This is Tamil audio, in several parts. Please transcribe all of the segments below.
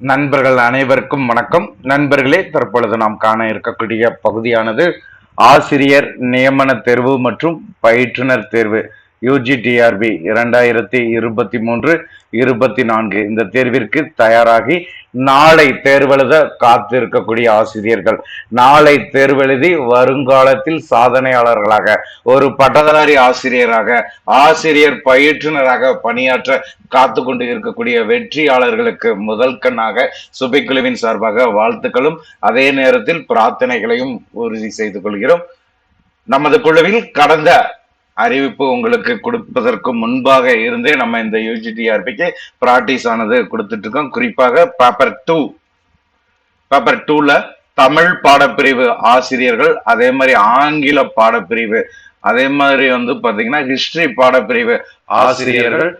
நண்பர்கள் அனைவருக்கும் வணக்கம். நண்பர்களே தற்பொழுது நாம் காண இருக்கக்கூடிய பகுதியானது ஆசிரியர் நியமன தேர்வு மற்றும் பயிற்றுனர் தேர்வு. யூஜிடிஆர்பி இரண்டாயிரத்தி இருபத்தி மூன்று இருபத்தி நான்கு. இந்த தேர்விற்கு தயாராகி நாளை தேர்வெழுத காத்திருக்கக்கூடிய ஆசிரியர்கள். நாளை தேர்வெழுதி வருங்காலத்தில் சாதனையாளர்களாக ஒரு பட்டதாரி ஆசிரியராக ஆசிரியர் பயிற்றுனராக பணியாற்ற காத்து கொண்டு இருக்கக்கூடிய வெற்றியாளர்களுக்கு முதல் கண்ணாக சுபிக்குழுவின் சார்பாக வாழ்த்துக்களும் அதே நேரத்தில் பிரார்த்தனைகளையும் உறுதி செய்து கொள்கிறோம். நமது குழுவில் கடந்த அறிவிப்பு உங்களுக்கு கொடுப்பதற்கு முன்பாக இருந்தே நம்ம இந்த யூஜிடிஆர்பிக்கு ப்ராக்டிஸ் ஆனது கொடுத்துட்டு இருக்கோம். குறிப்பாக பேப்பர் டூ பேப்பர் டூல தமிழ் பாடப்பிரிவு ஆசிரியர்கள் அதே மாதிரி ஆங்கில பாடப்பிரிவு அதே மாதிரி வந்து பார்த்தீங்கன்னா ஹிஸ்டரி பாடப்பிரிவு ஆசிரியர்கள்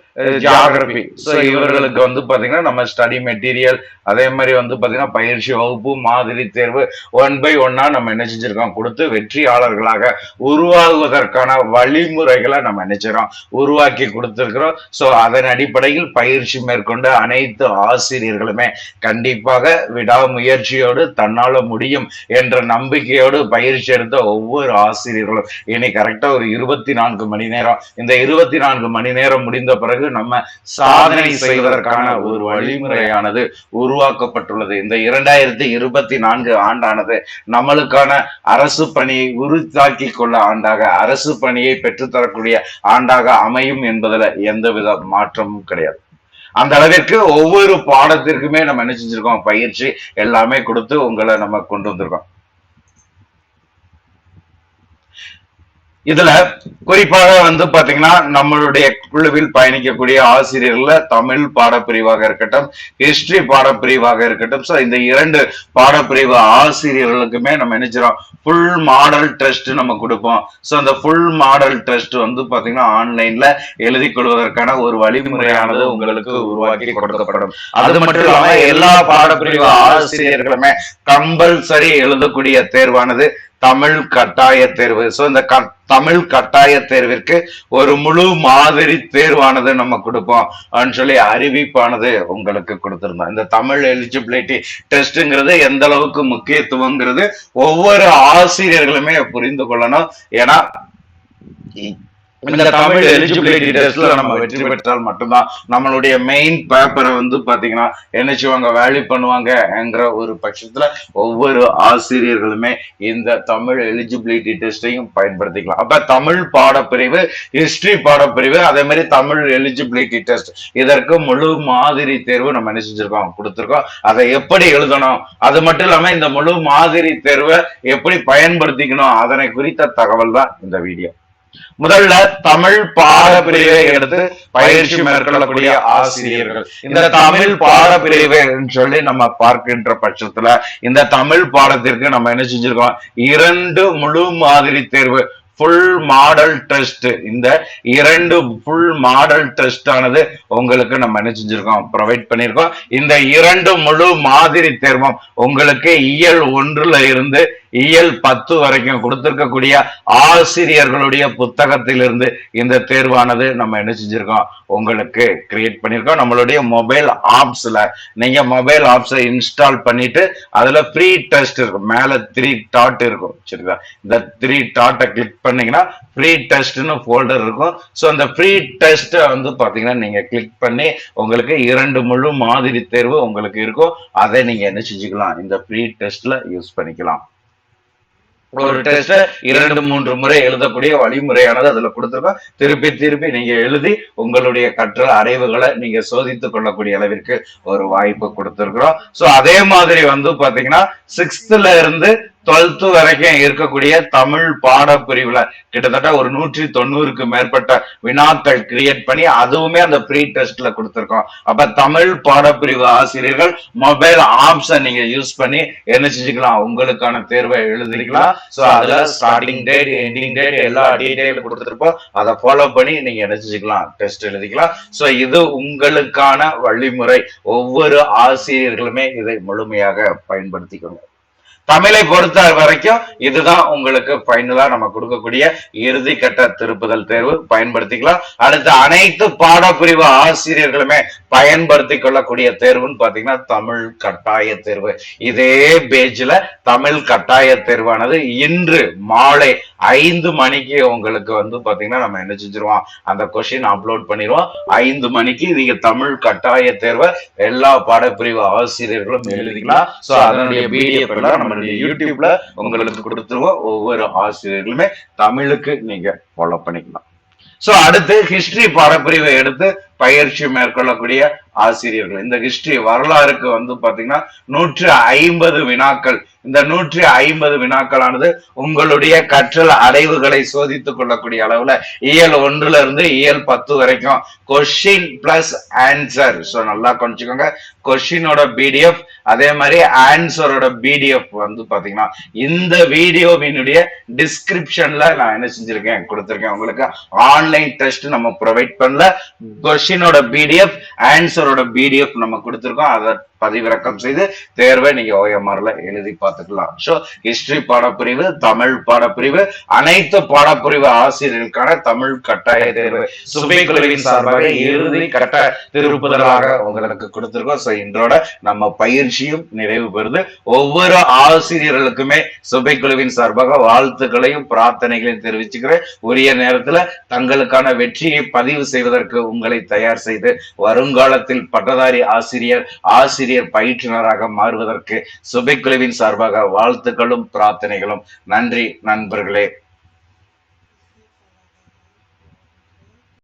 ஜியாகிரபி ஸோ இவர்களுக்கு வந்து பாத்தீங்கன்னா நம்ம ஸ்டடி மெட்டீரியல் அதே மாதிரி வந்து பாத்தீங்கன்னா பயிற்சி வகுப்பு மாதிரி தேர்வு ஒன் பை ஒன்னா நம்ம என்ன செஞ்சிருக்கோம்? கொடுத்து வெற்றியாளர்களாக உருவாகுவதற்கான வழிமுறைகளை நம்ம நினைச்சிரோம் உருவாக்கி கொடுத்திருக்கிறோம். ஸோ அதன் அடிப்படையில் பயிற்சி மேற்கொண்ட அனைத்து ஆசிரியர்களுமே கண்டிப்பாக விடாமுயற்சியோடு தன்னால முடியும் என்ற நம்பிக்கையோடு பயிற்சி எடுத்த ஒவ்வொரு ஆசிரியர்களும். இனி கரெக்டா ஒரு இருபத்தி நான்கு மணி நேரம். இந்த இருபத்தி நான்கு மணி நேரம் முடிந்த பிறகு நம்ம சாதனை செய்வதற்கான ஒரு வழிமுறையானது உருவாக்கப்பட்டுள்ளது. இந்த இரண்டாயிரத்தி இருபத்தி நான்கு ஆண்டானது நம்மளுக்கான அரசு பணியை உறுத்தாக்கி கொள்ள ஆண்டாக அரசு பணியை பெற்றுத்தரக்கூடிய ஆண்டாக அமையும் என்பதுல எந்தவித மாற்றமும் கிடையாது. அந்த அளவிற்கு ஒவ்வொரு பாடத்திற்குமே நம்ம என்ன செஞ்சிருக்கோம்? பயிற்சி எல்லாமே கொடுத்து உங்களை நம்ம கொண்டு வந்திருக்கோம். இதுல குறிப்பாக வந்து பாத்தீங்கன்னா நம்மளுடைய குழுவில் பயணிக்கக்கூடிய ஆசிரியர்ல தமிழ் பாடப்பிரிவாக இருக்கட்டும் ஹிஸ்டரி பாடப்பிரிவாக இருக்கட்டும். ஸோ இந்த இரண்டு பாடப்பிரிவு ஆசிரியர்களுக்குமே நம்ம நினைச்சிரோம் ஃபுல் மாடல் டெஸ்ட் நம்ம கொடுப்போம். ஸோ அந்த ஃபுல் மாடல் டெஸ்ட் வந்து பாத்தீங்கன்னா ஆன்லைன்ல எழுதி கொள்வதற்கான ஒரு வழிமுறையானது உங்களுக்கு உருவாக்கி கொடுக்கப்படும். அது மட்டும் இல்லாம எல்லா பாடப்பிரிவு ஆசிரியர்களுமே கம்பல்சரி எழுதக்கூடிய தேர்வானது. தமிழ் கட்டாய தேர்வு. ஸோ இந்த க- தமிழ் கட்டாய தேர்விற்கு ஒரு முழு மாதிரி தேர்வானது நம்ம கொடுப்போம். சொல்லி அறிவிப்பானது உங்களுக்கு கொடுத்திருந்தோம். இந்த தமிழ் எலிஜிபிலிட்டி டெஸ்ட்ங்கிறது எந்த அளவுக்கு முக்கியத்துவங்கிறது ஒவ்வொரு ஆசிரியர்களுமே புரிந்து கொள்ளணும். ஏன்னா இந்த தமிழ் எலிஜிபிலிட்டி டெஸ்ட்ல நம்ம வெற்றி பெற்றால் மட்டும்தான். நம்மளுடைய மெயின் பேப்பரை வந்து பாத்தீங்கன்னா என்ன செய்வாங்க? வேல்யூ பண்ணுவாங்கங்கிற ஒரு பட்சத்துல ஒவ்வொரு ஆசிரியர்களுமே இந்த தமிழ் எலிஜிபிலிட்டி டெஸ்டையும் பயன்படுத்திக்கலாம். அப்ப தமிழ் பாடப்பிரிவு ஹிஸ்டரி பாடப்பிரிவு அதே மாதிரி தமிழ் எலிஜிபிலிட்டி டெஸ்ட் இதற்கு முழு மாதிரி தேர்வு நம்ம என்ன செஞ்சிருக்கோம்? கொடுத்துருக்கோம். அதை எப்படி எழுதணும்? அது மட்டும் இல்லாம இந்த முழு மாதிரி தேர்வை எப்படி பயன்படுத்திக்கணும்? அதனை குறித்த தகவல் தான் இந்த வீடியோ முதல்ல தமிழ் பாடப்பிரிவை எடுத்து பயிற்சி மேற்கொள்ளக்கூடிய ஆசிரியர்கள். இந்த தமிழ் பாடப்பிரிவை சொல்லி நம்ம பார்க்கின்ற பட்சத்துல இந்த தமிழ் பாடத்திற்கு நம்ம என்ன செஞ்சிருக்கோம்? இரண்டு முழு மாதிரி தேர்வு ஃபுல் மாடல் டெஸ்ட் இந்த இரண்டு ஃபுல் மாடல் டெஸ்ட் ஆனது உங்களுக்கு நம்ம என்ன செஞ்சிருக்கோம்? ப்ரொவைட் பண்ணியிருக்கோம் இந்த இரண்டு முழு மாதிரி தேர்வம் உங்களுக்கு இயல் ஒன்றுல இருந்து இயல் பத்து வரைக்கும் கொடுத்திருக்கக்கூடிய ஆசிரியர்களுடைய புத்தகத்திலிருந்து இந்த தேர்வானது நம்ம என்ன செஞ்சிருக்கோம்? உங்களுக்கு கிரியேட் பண்ணியிருக்கோம் நம்மளுடைய மொபைல் ஆப்ஸ்ல நீங்க மொபைல் ஆப்ஸை இன்ஸ்டால் பண்ணிட்டு அதுல ஃப்ரீ டெஸ்ட் இருக்கும். மேல த்ரீ டாட் இருக்கும். சரிங்களா? இந்த த்ரீ டாட்டை கிளிக் பண்ணீங்கன்னா ஃப்ரீ டெஸ்ட்னு ஃபோல்டர் இருக்கும். ஸோ அந்த ஃப்ரீ டெஸ்ட்டை வந்து பார்த்தீங்கன்னா நீங்கள் கிளிக் பண்ணி உங்களுக்கு இரண்டு முழு மாதிரி தேர்வு உங்களுக்கு இருக்கும். அதை நீங்கள் என்ன செஞ்சுக்கலாம்? இந்த ஃப்ரீ டெஸ்ட்டில் யூஸ் பண்ணிக்கலாம். ஒரு டெஸ்ட இரண்டு மூன்று முறை எழுதக்கூடிய வழிமுறையானது அதுல கொடுத்துருக்கோம். திருப்பி திருப்பி நீங்க எழுதி உங்களுடைய கற்றல் அறிவுகளை நீங்க சோதித்துக் கொள்ளக்கூடிய அளவிற்கு ஒரு வாய்ப்பு கொடுத்துருக்குறோம். சோ அதே மாதிரி வந்து பாத்தீங்கன்னா சிக்ஸ்த்ல இருந்து டுவெல்த்து வரைக்கும் இருக்கக்கூடிய தமிழ் பாடப்பிரிவுல கிட்டத்தட்ட ஒரு நூற்றி தொண்ணூறுக்கு மேற்பட்ட வினாக்கள் கிரியேட் பண்ணி அதுவுமே அந்த ப்ரீ டெஸ்ட்ல கொடுத்துருக்கோம். அப்ப தமிழ் பாடப்பிரிவு ஆசிரியர்கள் மொபைல் ஆப்ஸை நீங்க யூஸ் பண்ணி என்ன செஞ்சுக்கலாம் உங்களுக்கான தேர்வை எழுதிக்கலாம். சோ அதுல ஸ்டார்டிங் டேட் எண்டிங் டேட் எல்லா டீடைலும் கொடுத்துருப்போம். அதை ஃபாலோ பண்ணி நீங்க என்ன செஞ்சுக்கலாம் டெஸ்ட் எழுதிக்கலாம். சோ இது உங்களுக்கான வழிமுறை. ஒவ்வொரு ஆசிரியர்களுமே இதை முழுமையாக பயன்படுத்திக்கணும். தமிழை பொறுத்த வரைக்கும் இதுதான் உங்களுக்கு ஃபைனலா நம்ம கொடுக்கக்கூடிய இறுதி கட்ட திருப்புதல் தேர்வு. பயன்படுத்திக்கலாம். அடுத்து அனைத்து பாடப்பிரிவு ஆசிரியர்களுமே பயன்படுத்தி கொள்ளக்கூடிய தேர்வுன்னு பாத்தீங்கன்னா தமிழ் கட்டாய தேர்வு. இதே பேஜ்ல தமிழ் கட்டாய தேர்வானது இன்று மாலை ஐந்து மணிக்கு உங்களுக்கு வந்து பாத்தீங்கன்னா நம்ம என்ன செஞ்சிருவோம்? அந்த கொஸ்டின் அப்லோட் பண்ணிடுவோம். ஐந்து மணிக்கு நீங்க தமிழ் கட்டாய தேர்வை எல்லா பாடப்பிரிவு ஆசிரியர்களும் எழுதிக்கலாம். சோ அதனுடைய பிடிஎஃப் எல்லாம் நம்மளுடைய யூடியூப்ல உங்களுக்கு கொடுத்துருவோம். ஒவ்வொரு ஆசிரியர்களுமே தமிழுக்கு நீங்க ஃபாலோ பண்ணிக்கலாம். சோ அடுத்து ஹிஸ்டரி பாடப்பிரிவை எடுத்து பயிற்சி மேற்கொள்ளக்கூடிய ஆசிரியர்கள். இந்த ஹிஸ்டரி வரலாறுக்கு வந்து பாத்தீங்கன்னா நூற்று ஐம்பது வினாக்கள். இந்த நூற்றி ஐம்பது வினாக்களானது உங்களுடைய கற்றல் அடைவுகளை சோதித்துக் கொள்ளக்கூடிய அளவுல இயல் ஒன்றுல இருந்து இயல் பத்து வரைக்கும். கொஸ்டின் பிளஸ் ஆன்சர் சோ நல்லா கொஞ்சிக்கோங்க கொஸ்டினோட பிடிஎஃப் அதே மாதிரி ஆன்சரோட பிடிஎஃப் வந்து பாத்தீங்கன்னா இந்த வீடியோவினுடைய டிஸ்கிரிப்ஷன்ல நான் என்ன செஞ்சிருக்கேன் கொடுத்திருக்கேன் உங்களுக்கு. ஆன்லைன் டெஸ்ட் நம்ம ப்ரொவைட் பண்ணல. கொஸ்டினோட பிடிஎஃப் ஆன்சரோட பிடிஎஃப் நம்ம கொடுத்திருக்கோம். அதை பதிவிறக்கம் செய்து தேர்வை நீங்க ஓஎம்ஆர்ல எழுதி பார்த்துக்கலாம். ஸோ ஹிஸ்டரி பாடப்பிரிவு தமிழ் பாடப்பிரிவு அனைத்து பாடப்பிரிவு ஆசிரியர்களுக்கான தமிழ் கட்டாய தேர்வு. சுபை குழுவின் சார்பாக இறுதி கட்ட திருப்புதலாக உங்களுக்கு கொடுத்திருக்கோம். ஸோ இன்றோட நம்ம பயிற்சியும் நிறைவு பெறுது. ஒவ்வொரு ஆசிரியர்களுக்குமே சுபை குழுவின் சார்பாக வாழ்த்துக்களையும் பிரார்த்தனைகளையும் தெரிவிச்சுக்கிறேன். உரிய நேரத்தில் தங்களுக்கான வெற்றியை பதிவு செய்வதற்கு உங்களை தயார் செய்து வருங்காலத்தில் பட்டதாரி ஆசிரியர் ஆசிரியர் பயிற்றுனராக மாறுவதற்கு சுபை குழுவின் சார்பாக வாழ்த்துக்களும் பிரார்த்தனைகளும். நன்றி நண்பர்களே.